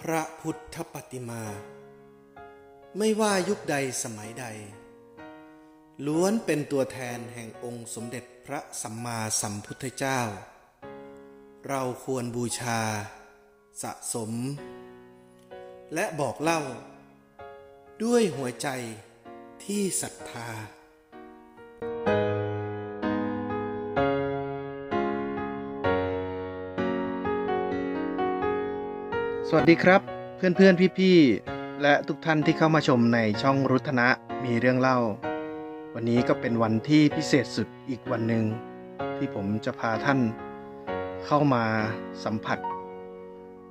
พระพุทธปฏิมา ไม่ว่ายุคใดสมัยใด ล้วนเป็นตัวแทนแห่งองค์สมเด็จพระสัมมาสัมพุทธเจ้า เราควรบูชา สะสม และบอกเล่า ด้วยหัวใจที่ศรัทธา สวัสดีครับเพื่อนเพื่อนพี่พี่ๆและทุกท่านที่เข้ามาชมในช่องรุทนะมีเรื่องเล่า วันนี้ก็เป็นวันที่พิเศษสุดอีกวันหนึ่งที่ผมจะพาท่านเข้ามาสัมผัส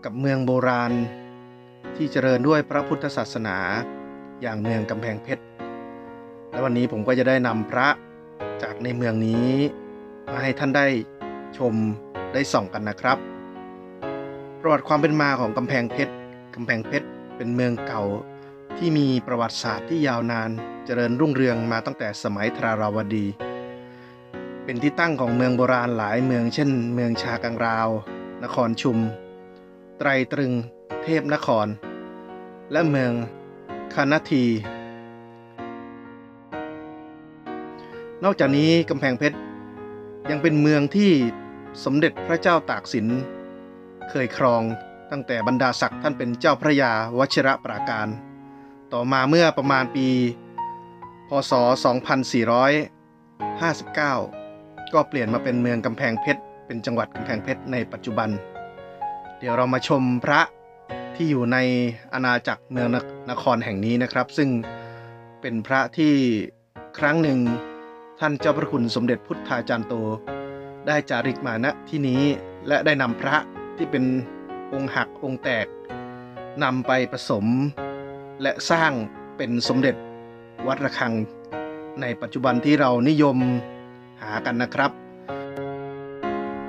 กับเมืองโบราณ ที่เจริญด้วยพระพุทธศาสนา อย่างเมืองกำแพงเพชรและวันนี้ผมก็จะได้นำพระจากในเมืองนี้ มาให้ท่านได้ชมได้ส่องกันนะครับ ประวัติความเป็นมาของกำแพงเพชรกำแพงเพชรเป็นเมืองเก่าที่มีประวัติศาสตร์ที่ยาวนานเจริญรุ่งเรืองมาตั้งแต่สมัยทราราวดี เป็นที่ตั้งของเมืองโบราณหลายเมืองเช่น เมืองชากังราว นครชุม ไตรตรึง เทพนคร และเมืองคานาที นอกจากนี้กำแพงเพชรยังเป็นเมืองที่สมเด็จพระเจ้าตากสิน เคยครองตั้งแต่บรรดาศักดิ์ท่านเป็นเจ้าพระยาวชิระปราการ ต่อมาเมื่อประมาณปี พศ 2459 ก็เปลี่ยนมาเป็นเมืองกำแพงเพชร เป็นจังหวัดกำแพงเพชรในปัจจุบัน เดี๋ยวเรามาชมพระที่อยู่ในอาณาจักรเมืองนนครแห่งนี้นะครับ ซึ่งเป็นพระที่ครั้งหนึ่งท่านเจ้าพระคุณสมเด็จพุทธาจารย์โต ได้จาริกมาณที่นี้และได้นำพระ ที่เป็นองค์หักองค์แตกนำไปผสม และสร้างเป็นสมเด็จวัดระฆัง ในปัจจุบันที่เรานิยมหากันนะครับ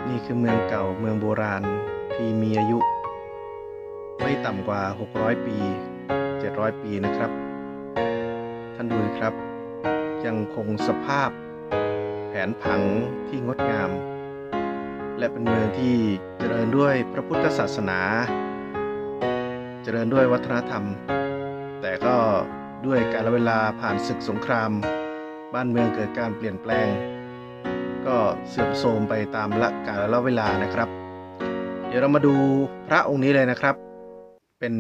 นี่คือเมืองเก่าเมืองโบราณที่มีอายุ ไม่ต่ำกว่า 600 ปี 700 ปีนะครับ ท่านดูครับ ยังคงสภาพแผนผังที่งดงาม และเป็นเมืองที่เจริญด้วยพระพุทธศาสนา เจริญด้วยวัฒนธรรม แต่ก็ด้วยกาลเวลาผ่านศึกสงคราม บ้านเมืองเกิดการเปลี่ยนแปลง ก็เสื่อมโทรมไปตามละกาลเวลานะครับ เดี๋ยวเรามาดูพระองค์นี้เลยนะครับ เป็น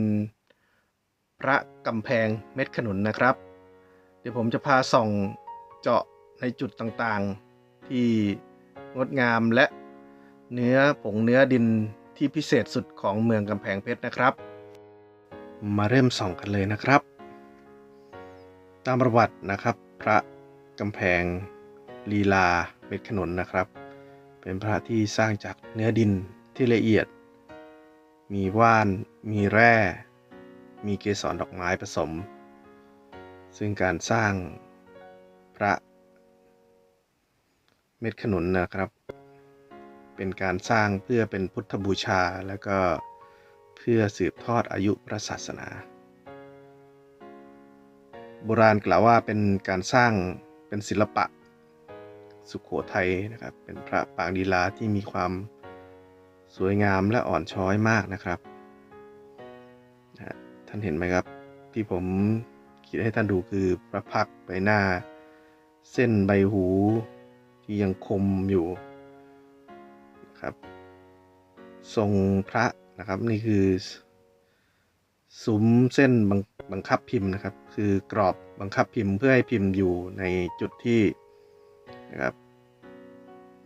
พระกำแพงเม็ดขนุนนะครับ เดี๋ยวผมจะพาส่องเจาะในจุดต่างๆ ที่งดงามและ เนื้อผงเนื้อดินที่พิเศษสุดของเมืองกำแพงเพชรนะครับ มาเริ่มส่องกันเลยนะครับ ตามประวัตินะครับ พระกำแพงลีลาเม็ดขนุนนะครับ เป็นพระที่สร้างจากเนื้อดินที่ละเอียด มีว่าน มีแร่ มีเกสรดอกไม้ผสม ซึ่งการสร้างพระเม็ดขนุนนะครับ เป็นการสร้างเพื่อเป็นพุทธบูชา แล้วก็เพื่อสืบทอดอายุพระศาสนา โบราณกล่าวว่าเป็นการสร้างเป็นศิลปะสุขโขทัยนะครับ เป็นพระปางดีลาที่มีความสวยงามและอ่อนช้อยมากนะครับ ท่านเห็นไหมครับ ที่ผมขีดให้ท่านดูคือพระพักใบหน้า เส้นใบหูที่ยังคมอยู่ นะครับ ทรงพระนะครับนี่คือซุ้มเส้นบังบังคับพิมพ์นะครับ คือกรอบบังคับพิมพ์เพื่อให้พิมพ์อยู่ในจุดที่นะครับ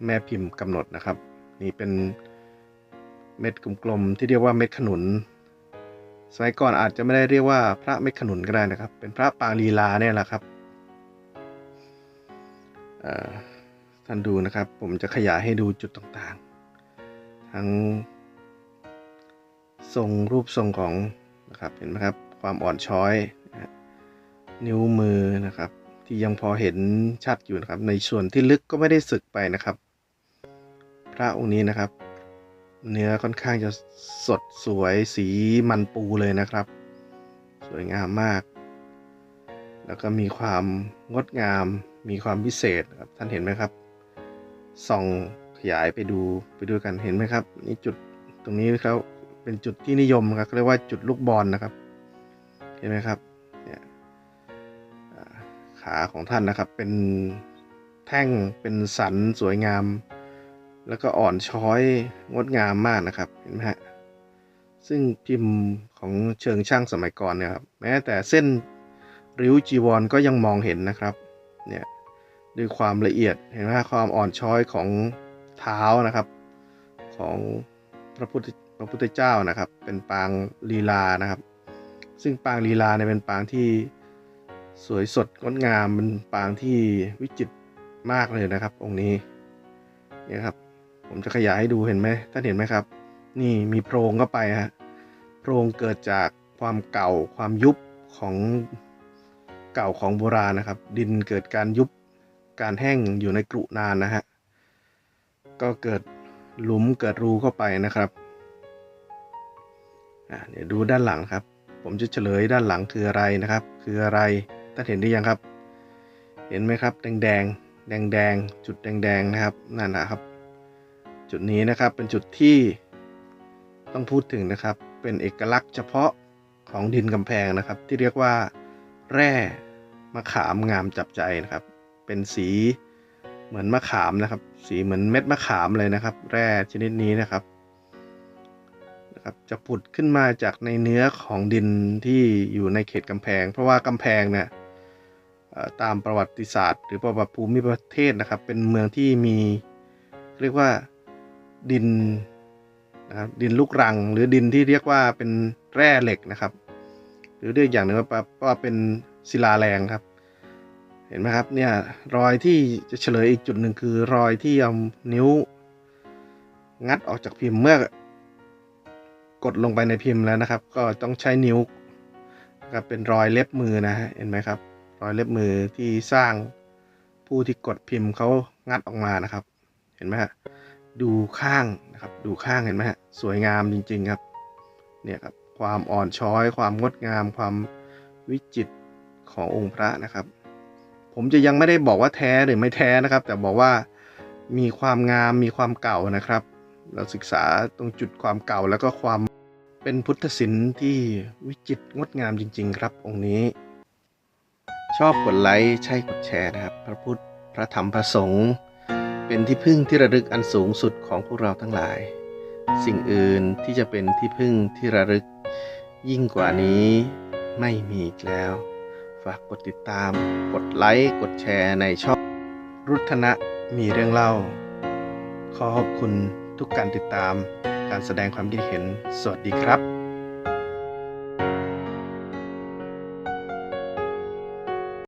แม่พิมพ์กำหนดนะครับ นี่เป็นเม็ดกลมๆที่เรียกว่าเม็ดขนุน สมัยก่อนอาจจะไม่ได้เรียกว่าพระเม็ดขนุนก็ได้นะครับ เป็นพระปางลีลาเนี่ยแหละครับท่านดูนะครับ ผมจะขยายให้ดูจุดต่างๆ ทั้งทรงรูปทรงของนะครับเห็นไหมครับความอ่อนช้อย นิ้วมือนะครับ ที่ยังพอเห็นชัดอยู่นะครับ ในส่วนที่ลึกก็ไม่ได้สึกไปนะครับ พระองค์นี้นะครับ เนื้อค่อนข้างจะสดสวยสีมันปูเลยนะครับ สวยงามมาก แล้วก็มีความงดงามมีความพิเศษครับท่านเห็นไหมครับส่อง ขยายไปดูไปดูกันเห็นไหมครับ นี่จุดตรงนี้เขาเป็นจุดที่นิยมครับเรียกว่าจุดลูกบอลนะครับ เห็นไหมครับเนี่ยขาของท่านนะครับเป็นแท่งเป็นสันสวยงาม แล้วก็อ่อนช้อยงดงามมากนะครับเห็นไหมฮะซึ่งพิมพ์ของเชิงช่างสมัยก่อนเนี่ยครับแม้แต่เส้นริ้วจีวรก็ยังมองเห็นนะครับเนี่ยด้วยความละเอียดเห็นไหมฮะความอ่อนช้อยของ เท้านะครับ ของพระพุทธพระพุทธเจ้านะครับ เป็นปางลีลานะครับ ซึ่งปางลีลาเนี่ยเป็นปางที่สวยสดงดงามเป็นปางที่วิจิตรมากเลยนะครับ องค์นี้เนี่ยครับ ผมจะขยายให้ดูเห็นไหมท่านเห็นไหมครับ นี่มีโพรงเข้าไปฮะโพรงเกิดจากความเก่าความยุบของเก่าของโบราณนะครับ ดินเกิดการยุบการแห้งอยู่ในกรุนานนะฮะ ก็เกิดหลุมเกิดรูเข้าไปนะครับเดี๋ยวดูด้านหลังครับ ผมจะเฉลยด้านหลังคืออะไรนะครับ คืออะไรท่านเห็นหรือยังครับ เห็นไหมครับ แดงแดงแดงแดงจุดแดงแดงนะครับนั่นนะครับ จุดนี้นะครับเป็นจุดที่ต้องพูดถึงนะครับ เป็นเอกลักษณ์เฉพาะของดินกำแพงนะครับ ที่เรียกว่า แร่มะขามงามจับใจนะครับ เป็นสีเหมือนมะขามนะครับ สีเหมือนเม็ดมะขามเลยนะครับ แร่ชนิดนี้นะครับนะครับ จะผุดขึ้นมาจากในเนื้อของดินที่อยู่ในเขตกำแพง เพราะว่ากำแพงเนี่ยตามประวัติศาสตร์ หรือประวัติภูมิประเทศนะครับ เป็นเมืองที่มีเรียกว่าดินนะครับดินลูกรัง หรือดินที่เรียกว่าเป็นแร่เหล็กนะครับ หรือเรียกอย่างหนึ่งว่าเป็นศิลาแรงครับ เห็นไหมครับเนี่ยรอยที่จะเฉลยอีกจุดหนึ่งคือรอยที่เอานิ้ว งัดออกจากพิมพ์เมื่อกดลงไปในพิมพ์แล้วนะครับ ก็ต้องใช้นิ้วนะครับเป็นรอยเล็บมือนะฮะเห็นไหมครับ รอยเล็บมือที่สร้างผู้ที่กดพิมพ์เขางัดออกมานะครับ เห็นไหมฮะดูข้างนะครับ ดูข้างเห็นไหมฮะสวยงามจริง ๆครับเนี่ยครับความอ่อนช้อย ความงดงาม ความวิจิตรขององค์พระนะครับ ผมจะยังไม่ได้บอกว่าแท้หรือไม่แท้นะครับ แต่บอกว่ามีความงามมีความเก่านะครับ เราศึกษาตรงจุดความเก่าแล้วก็ความเป็นพุทธศิลป์ที่วิจิตรงดงามจริง ๆ ครับ องค์นี้ ชอบกดไลค์ใช่กดแชร์นะครับ พระพุทธพระธรรมพระสงฆ์เป็นที่พึ่งที่ระลึกอันสูงสุดของพวกเราทั้งหลาย สิ่งอื่นที่จะเป็นที่พึ่งที่ระลึก ยิ่งกว่านี้ไม่มีอีกแล้ว ฝากกดติดตาม กดไลค์ กดแชร์ในช่องรุทนะมีเรื่องเล่า ขอขอบคุณทุกการติดตาม การแสดงความคิดเห็น สวัสดีครับ